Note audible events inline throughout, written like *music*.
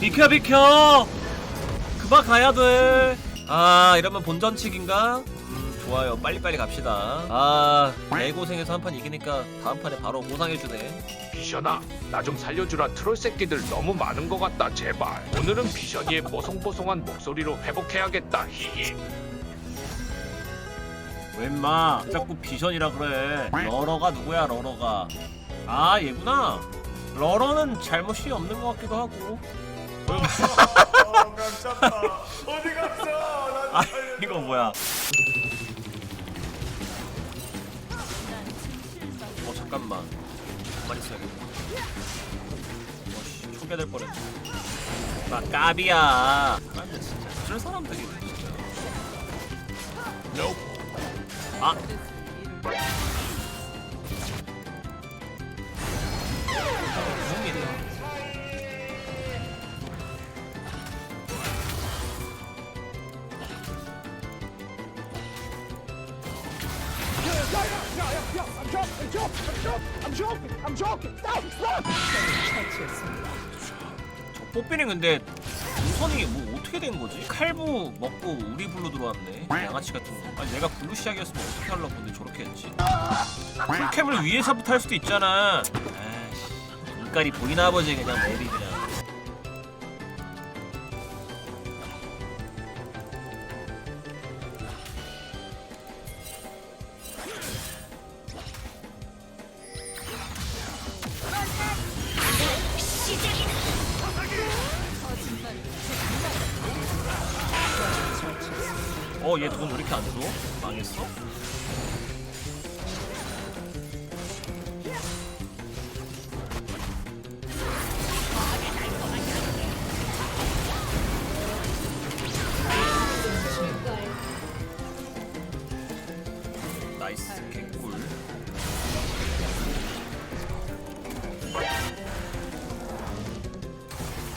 비켜 비켜. 그만 가야 돼아 이러면 본전치기인가? 음 좋아요. 빨리빨리 갑시다. 아 개고생해서 한 판 이기니까 다음 판에 바로 보상해주네. 비션아 나 좀 살려주라. 트롤 새끼들 너무 많은 것 같다 제발. 오늘은 비션이의 뽀송뽀송한 목소리로 회복해야겠다 히히. 웬마 자꾸 비전이라 그래. 러러가 누구야 러러가? 아 얘구나. 러러는 잘못이 없는 것 같기도 하고 어, 깜짝아. 어디 갔어? 아 이거 뭐야? 어 잠깐만. 가만히 있어야겠다 어씨 초기화될 뻔했네. 나 까비야. 아 근데 진짜. 어쩔 사람들이 진짜. 아 저 뽀삐는 근데 우선이 뭐 어떻게 된 거지? 칼부 먹고 우리 블루 들어왔네. 양아치 같은 거. 아니 내가 블루 시작이었으면 어떻게 하려고 근데 저렇게 했지? 풀캠을 위에서부터 할 수도 있잖아. 아이씨 눈깔이 보이나 보지. 그냥 맵이 그냥 어, 얘 돈 왜 이렇게 안 줘? 망했어?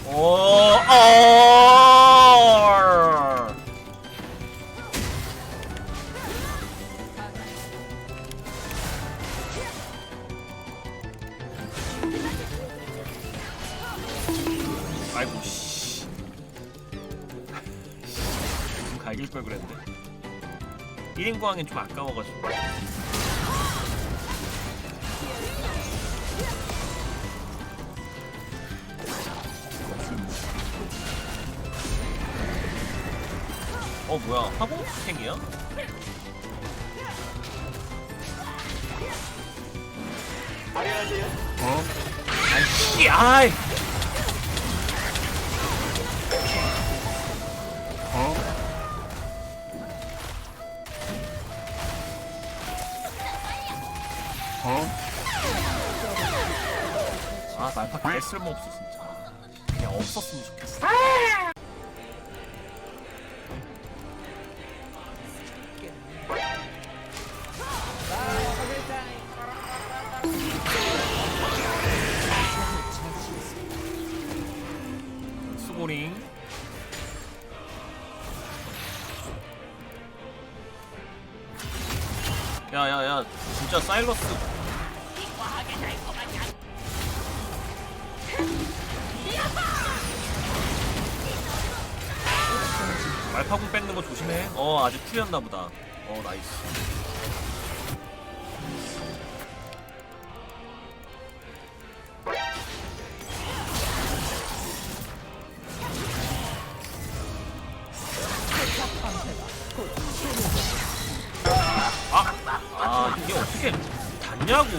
오, 어. 아이고 씨. 갈길 걸 그랬네. 1인 구하기엔 좀 아까워가지고. 어 뭐야 화공 탱이야? 어? 아이씨 아이 어? 아 말파 개 쓸모없어 진짜. 그냥 없었으면 좋겠어. 수고링. 야야야 진짜 사일러스 말파군 뺏는 거 조심해. 어 아직 풀렸나 보다. 어 나이스. 아 이게 어떻게 닿냐고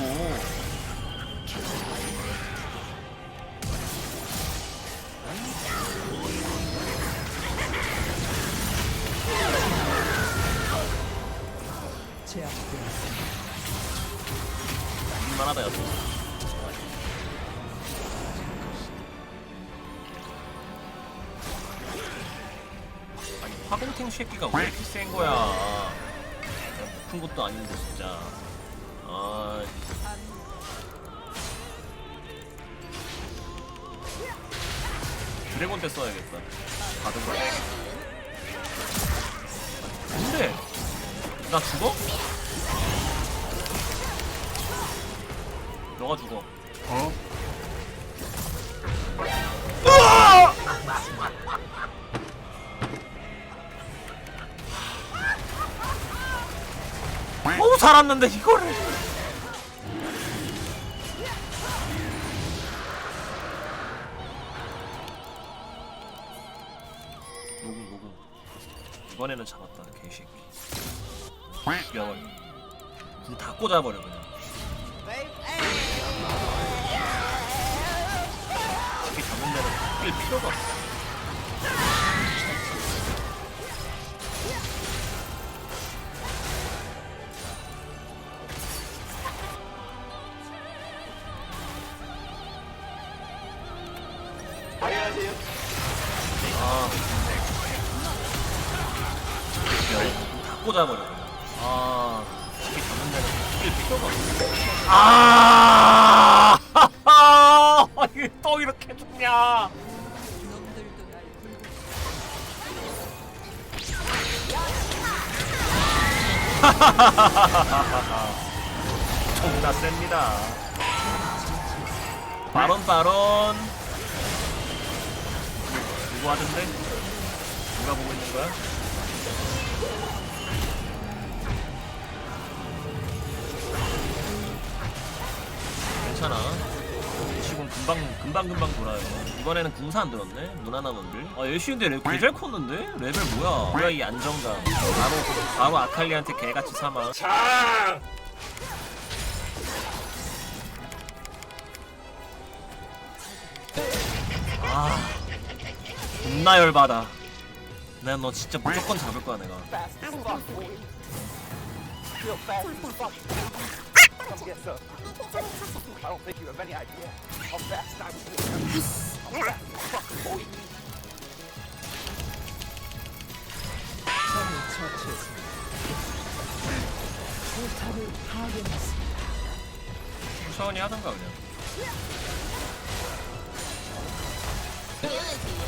만하다 여섯 아니 화공탱 새끼가 왜 이렇게 센 거야? 높은 것도 아닌데 진짜. 아 드래곤 때 써야겠다. 받은 거 근데 나 죽어? 너가 죽어. 어? 으아! 너무 살았는데 이거를. 녹음 녹음. 이번에는 잡았다 개새끼. 명을 불다 꽂아버려 그냥 새끼 잡는 데는 뛸 필요가 없어 아. 다 꽂아버려. 아. 새끼 잡는 데는 뛸 필요가 없어. 아. 이게 또 이렇게 죽냐. *laughs* 존나 셉니다. 바론 바론. 누구 하던데? 누가 보고 있는 거야? 괜찮아. 지금 금방 금방 금방 돌아요. 이번에는 궁사 안 들었네. 무난함원들. 아 열시인데 레 개잘 컸는데? 레벨 뭐야? 뭐야 이 안정감. 바로 바로 아칼리한테 개같이 사망. 자. 아. 존나 열받아. 내가 너 진짜 무조건 잡을 거야 내가. 천천히 하던가 그냥. 오!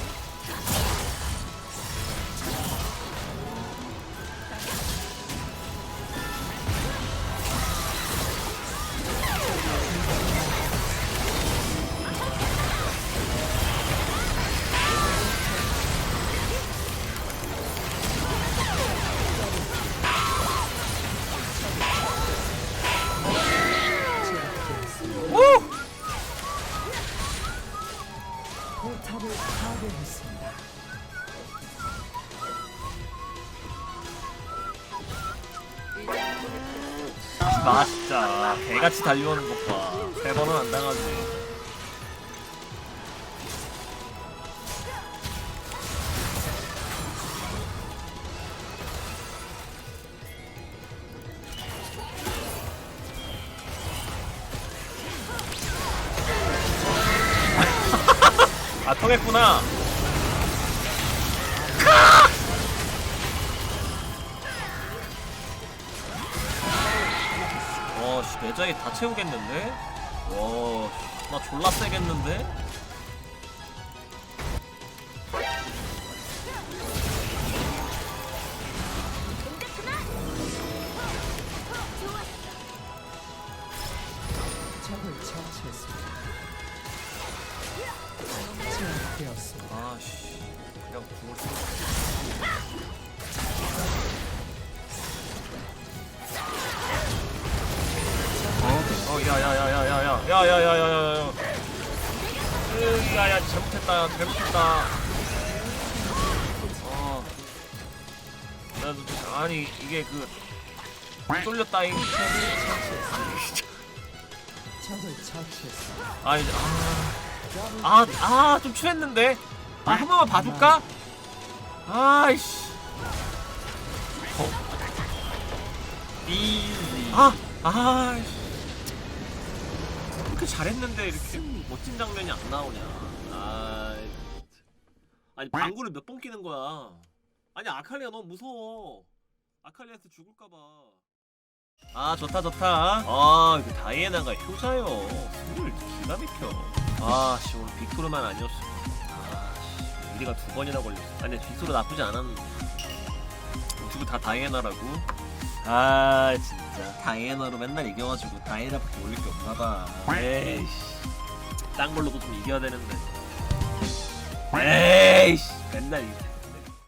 아 진짜. 개같이 달려오는 것봐 세 번은 안 당하지. *laughs* 아 통했구나 내장이 다 채우겠는데? 와, 씨, 나 졸라 세겠는데? 야야야야야야, 야야 잘못했다, 잘못했다. 어, 아니 이게 그 쏠렸다잉. 아니 아, 아, 취했는데. 아, 한 번만 봐줄까? 아이씨. 어. 아, 아이씨. 그렇게 잘했는데 이렇게 멋진 장면이 안 나오냐. 아, 아니 방구를 몇 번 끼는 거야. 아니 아칼리가 너무 무서워. 아칼리한테 죽을까봐. 아 좋다 좋다. 아 다이애나가 효자요. 숨을 기가 막혀. 아씨 오늘 빅토르만 아니었어. 아씨 우리가 두 번이나 걸렸어. 아니 빅토르 나쁘지 않았는데. 두고 다 다이애나라고. 아 진짜 다이애나로 맨날 이겨가지고 다이애나밖에 올릴 게 없나봐. 에이씨 딴 걸로도 좀 이겨야 되는데. 에이씨 맨날 이겨.